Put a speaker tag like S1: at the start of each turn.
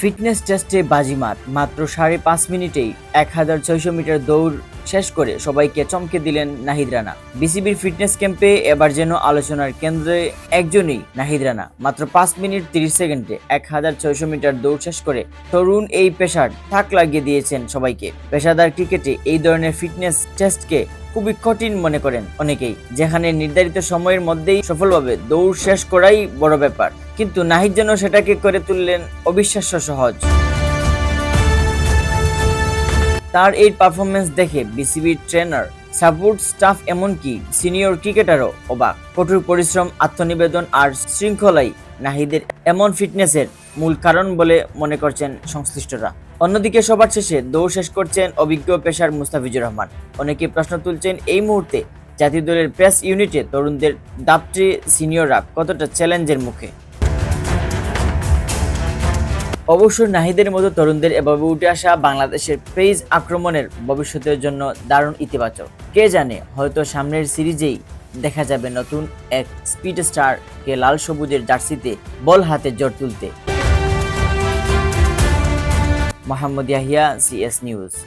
S1: Fitness টেস্টে বাজিমাত। মাত্র সাড়ে পাঁচ মিনিটেই এক হাজার ছয়শো মিটার দৌড় শেষ করে সবাইকে চমকে দিলেন নাহিদ রানা। বিসিবির ফিটনেস ক্যাম্পে এবার যেন আলোচনার কেন্দ্রে একজনই নাহিদ রানা। মাত্র পাঁচ মিনিট তিরিশ সেকেন্ডে এক হাজার ছয়শো মিটার দৌড় শেষ করে তরুণ এই পেশার থাক লাগিয়ে দিয়েছেন সবাইকে। পেশাদার ক্রিকেটে এই ধরনের ফিটনেস টেস্টকে খুবই কঠিন মনে করেন অনেকেই, যেখানে নির্ধারিত সময়ের মধ্যেই সফলভাবে দৌড় শেষ করাই বড় ব্যাপার। কিন্তু নাহিদ যেন সেটাকে করে তুললেন অবিশ্বাস্য সহজ। তার এই পারফরমেন্স দেখে বিসিবির ট্রেনার সাপোর্ট স্টাফ এমনকি সিনিয়র ক্রিকেটারও অবাক। কঠোর পরিশ্রম, আত্মনিবেদন আর শৃঙ্খলাই নাহিদের এমন ফিটনেসের মূল কারণ বলে মনে করছেন সংশ্লিষ্টরা। অন্যদিকে সবার শেষে দৌড় শেষ করছেন অভিজ্ঞ পেশার মুস্তাফিজুর রহমান। অনেকে প্রশ্ন তুলছেন এই মুহূর্তে জাতীয় দলের প্রেস ইউনিটে তরুণদের দাপটি সিনিয়ররা কতটা চ্যালেঞ্জের মুখে? অবশ্য নাহিদের মতো তরুণদের এভাবে উঠে আসা বাংলাদেশের পেজ আক্রমণের ভবিষ্যতের জন্য দারুণ ইতিবাচক। কে জানে, হয়তো সামনের সিরিজেই দেখা যাবে নতুন এক স্পিড স্টার কে লাল সবুজের জার্সিতে বল হাতে জোর তুলতে। Muhammad Yahya CS News.